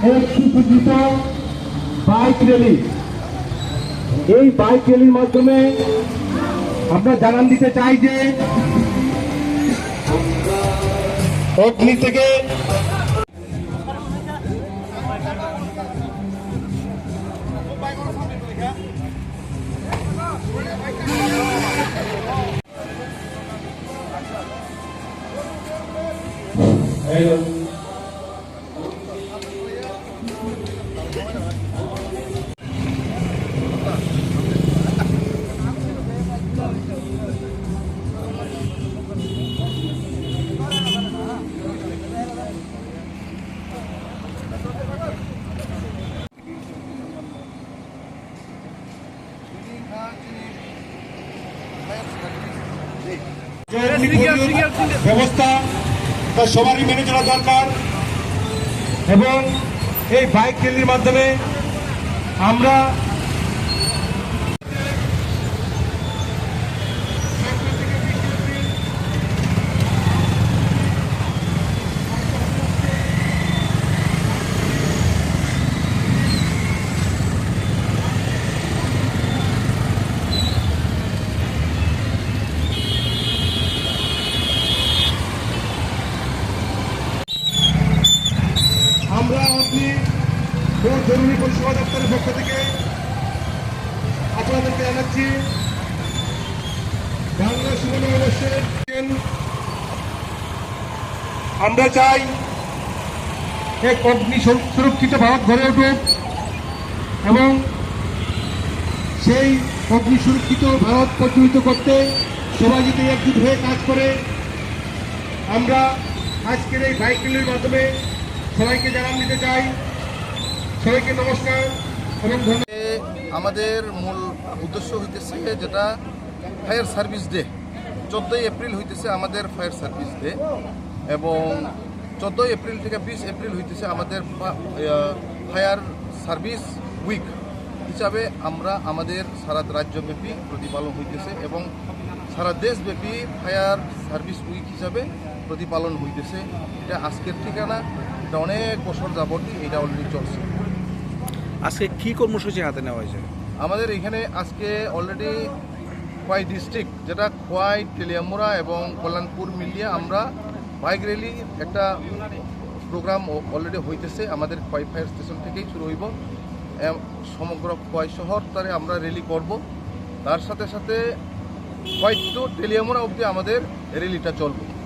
সুসজ্জিত bike rally এই bike র্যালির মাধ্যমে আমরা জানান দিতে চাই যে অগ্নি থেকে প্রতিরোধ ব্যবস্থা তা সবারই মেনে চলা দরকার এবং এই বাইক র্যালির মাধ্যমে আমরা জরুরি পরিষেবা দপ্তরের পক্ষ থেকে আপনাদেরকে জানাচ্ছি, বাংলা সুবর্ণ অবশ্যই আমরা চাই এক অগ্নি সুরক্ষিত ভারত গড়ে উঠুক এবং সেই অগ্নি সুরক্ষিত ভারত প্রচলিত করতে সবাই যদি একজুট হয়ে কাজ করে, আমরা আজকের এই বাইক মাধ্যমে সবাইকে জানান দিতে চাই। সবাইকে নমস্কার আমাদের মূল উদ্দেশ্য হইতেছে যেটা ফায়ার সার্ভিস ডে, চোদ্দই এপ্রিল হইতেছে আমাদের ফায়ার সার্ভিস ডে এবং চোদ্দই এপ্রিল থেকে বিশ এপ্রিল হইতেছে আমাদের ফায়ার সার্ভিস উইক। হিসাবে আমরা আমাদের সারা রাজ্যব্যাপী প্রতিপালন হইতেছে এবং সারা দেশব্যাপী ফায়ার সার্ভিস উইক হিসাবে প্রতিপালন হইতেছে। এটা আজকের ঠিকানা এটা অনেক বছর যাবতই এটা অলরেডি চলছে। আজকে কি কর্মসূচি হাতে নেওয়া হয়েছে? আমাদের এখানে আজকে অলরেডি খোয়াই ডিস্ট্রিক্ট যেটা খোয়াই তেলিয়ামুড়া এবং কল্যাণপুর মিলিয়ে আমরা বাইক র্যালি একটা প্রোগ্রাম অলরেডি হইতেছে। আমাদের খোয়াই ফায়ার স্টেশন থেকেই শুরু হইব। সমগ্র কয় শহর তারে আমরা র্যালি করব। তার সাথে সাথে হয়তো টু তেলিয়ামুড়া অবধি আমাদের র্যালিটা চলবে।